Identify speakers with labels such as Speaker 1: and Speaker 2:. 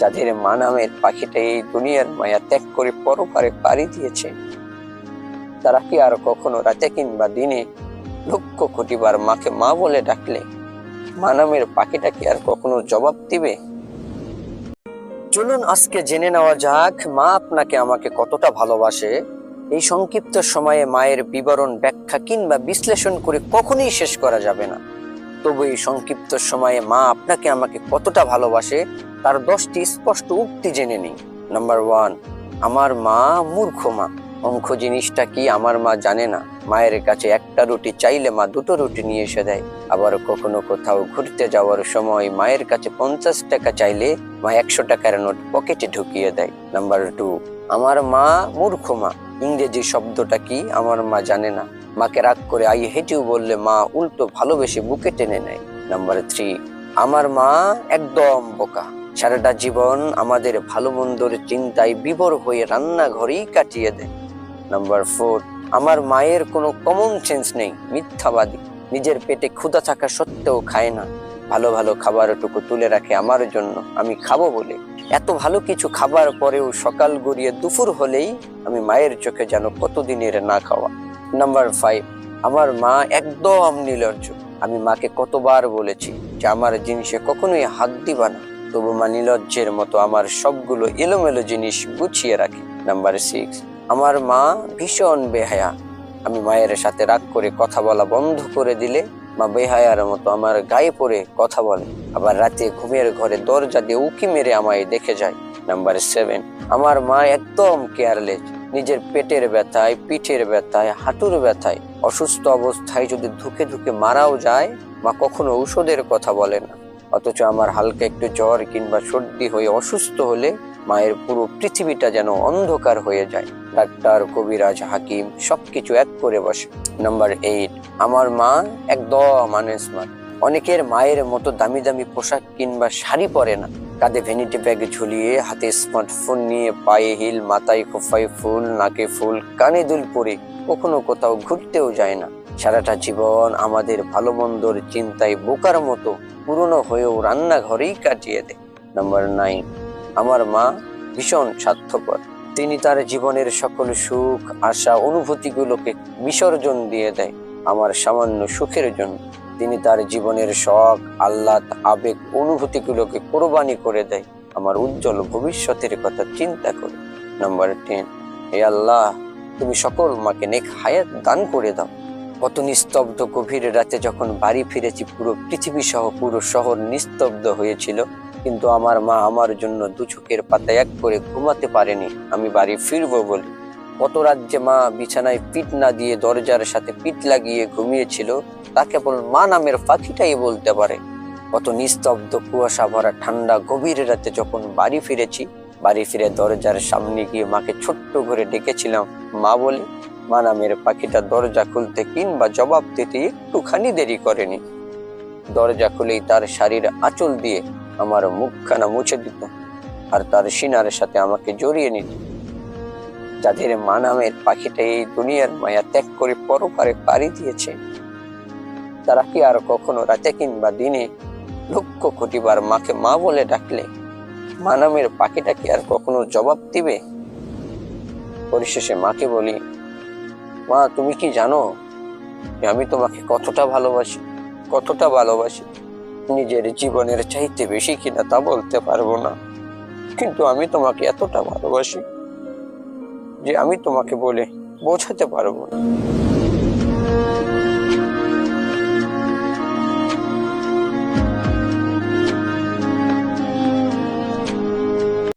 Speaker 1: যাদের মা নামের পাখিটা এই দুনিয়ার মায়া ত্যাগ করে পরপারে পাড়ি দিয়েছে, তারা কি আর কখনো রাতে কিংবা দিনে লক্ষ কোটিবার মাকে মা বলে ডাকলে মা নামের পাখিটা কি আর কখনো জবাব দিবে? চলুন আজকে জেনে নেওয়া যাক, মা আপনাকে আমাকে কতটা ভালোবাসে। এই সংক্ষিপ্ত সময়ে মায়ের বিবরণ ব্যাখ্যা কিংবা বিশ্লেষণ করে কখনোই শেষ করা যাবে না। তবু এই সংক্ষিপ্ত সময়ে মা আপনাকে আমাকে কতটা ভালোবাসে তার দশটি স্পষ্ট উক্তি জেনে নিই নাম্বার ওয়ান আমার মা মূর্খ মা। অঙ্ক জিনিসটা কি আমার মা জানে না? মায়ের কাছে একটা রুটি চাইলে মা দুটো রুটি নিয়ে এসে দেয়। আবার কখনো কোথাও ঘুরতে যাওয়ার সময় মায়ের কাছে পঞ্চাশ টাকা চাইলে মা একশো টাকার নোট পকেটে ঢুকিয়ে দেয়। নাম্বার টু আমার মা মূর্খ মা। ইংরেজি শব্দটা কি আমার মা জানে না? মাকে রাগ করে আই হেট ইউ বললে, মা, উল্টো ভালোবেসে বুকে টেনে নেয়। নাম্বার থ্রি আমার মা একদম বোকা। সারাটা জীবন আমাদের ভালো মন্দর চিন্তায় বিভোর হয়ে রান্নাঘরেই কাটিয়ে দেয়। নাম্বার ফোর আমার মায়ের কোনো কমন সেন্স নেই, মিথ্যাবাদী। নিজের পেটে ক্ষুধা থাকা সত্ত্বেও খায় না। ভালো ভালো খাবারটুকু তুলে রাখে আমার জন্য, আমি খাব বলে। এত ভালো কিছু খাবার পরেও সকাল গড়িয়ে দুপুর হলেই আমি মায়ের চোখে যেন কতদিনের না খাওয়া। নাম্বার ফাইভ আমার মা একদম নির্লজ্জ। আমি মাকে কতবার বলেছি যে আমার জিনিসে কখনোই হাত দিবা না। তবু মা নির্লজ্জের মতো আমার সবগুলো এলোমেলো জিনিস গুছিয়ে রাখে। নাম্বার সিক্স আমার মা ভীষণ বেহায়া। আমি মায়ের সাথে রাগ করে কথা বলা বন্ধ করে দিলে মা বেহায়ার মতো আমার গায়ে পড়ে কথা বলে। আবার রাতে ঘুমের ঘরে দরজা দিয়ে উকি মেরে আমায় দেখে যায়। নাম্বার সেভেন আমার মা একদম কেয়ারলেস নিজের পেটের ব্যথায়, পিঠের ব্যথায়, হাঁটুর ব্যথায়, অসুস্থ অবস্থায় যদি ধুকে ধুকে মারাও যায় মা কখনো ঔষধের কথা বলে না। অথচ আমার হালকা একটু জ্বর কিংবা সর্দি হয়ে অসুস্থ হলে মায়ের পুরো পৃথিবীটা যেন অন্ধকার হয়ে যায়। ডাক্তার, কবিরাজ, হাকিম সবকিছু এক করে বসে। নাম্বার এইট, আমার মা একদম আনস্মার্ট অনেকের মায়ের মতো দামি দামি পোশাক কিংবা শাড়ি পরে না। কাঁধে ভ্যানিটি ব্যাগ ঝুলিয়ে হাতে স্মার্টফোন নিয়ে পায়ে হিল, মাথায় খোফায় ফুল, নাকে ফুল, কানে দুল পরে কখনো কোথাও ঘুরতেও যায় না। সারাটা জীবন আমাদের ভালো মন্দর চিন্তায় বোকার মতো পুরনো হয়েও রান্নাঘরেই কাটিয়ে দেয়। নাম্বার নাইন আমার মা ভীষণ স্বার্থপর। তিনি তার জীবনের সকল সুখ, আশা, অনুভূতিগুলোকে বিসর্জন দিয়ে দেয় আমার সামান্য সুখের জন্য। তিনি তার জীবনের শখ, আহ্লাদ, আবেগ, অনুভূতিগুলোকে কোরবানি করে দেয়। আমার উজ্জ্বল ভবিষ্যতের কথা চিন্তা করে। নাম্বার টেন হে আল্লাহ, তুমি সকল মাকে নেক হায়াত দান করে দাও। কত নিস্তব্ধ গভীর রাতে যখন বাড়ি ফিরেছি, পুরো পৃথিবী সহ পুরো শহর নিস্তব্ধ হয়েছিল। কিন্তু আমার মা আমার জন্য দু চোখের পাতা এক করে ঘুমাতে পারেনি। আমি বাড়ি ফিরবো বলে কত রাজ্যে মা বিছানায় পিঠ না দিয়ে দরজার সাথে পিঠ লাগিয়ে ঘুমিয়েছিল, তা কেবল মা নামের পাখিটাই বলতে পারে। কত নিস্তব্ধ কুয়াশা ভরা ঠান্ডা গভীর রাতে যখন বাড়ি ফিরেছি, বাড়ি ফিরে দরজার সামনে গিয়ে মাকে ছোট্ট করে ডেকেছিলাম মা বলে, মা নামের পাখিটা দরজা খুলতে কিংবা জবাব দিতে একটুখানি দেরি করেনি। দরজা খুলেই তার শাড়ির আঁচল দিয়ে আমার মুখখানা মুছে দিত, আর তার সিনার সাথে আমাকে জড়িয়ে নিত। যাদের মা নামের পাখিটা এই দুনিয়ার মায়া ত্যাগ করে পরপারে পাড়ি দিয়েছে, তারা কি আর কখনো রাতে কিংবা দিনে লক্ষ কোটিবার মাকে মা বলে ডাকলে মা নামের পাখিটা কি আর কখনো জবাব দিবে? পরিশেষে মাকে বলি, মা, তুমি কি জানো আমি তোমাকে কতটা ভালোবাসি কতটা ভালোবাসি? নিজের জীবনের চাইতে বেশি কিনা তা বলতে পারব না। কিন্তু আমি তোমাকে এতটা ভালোবাসি যে আমি তোমাকে বলে বোঝাতে পারব না।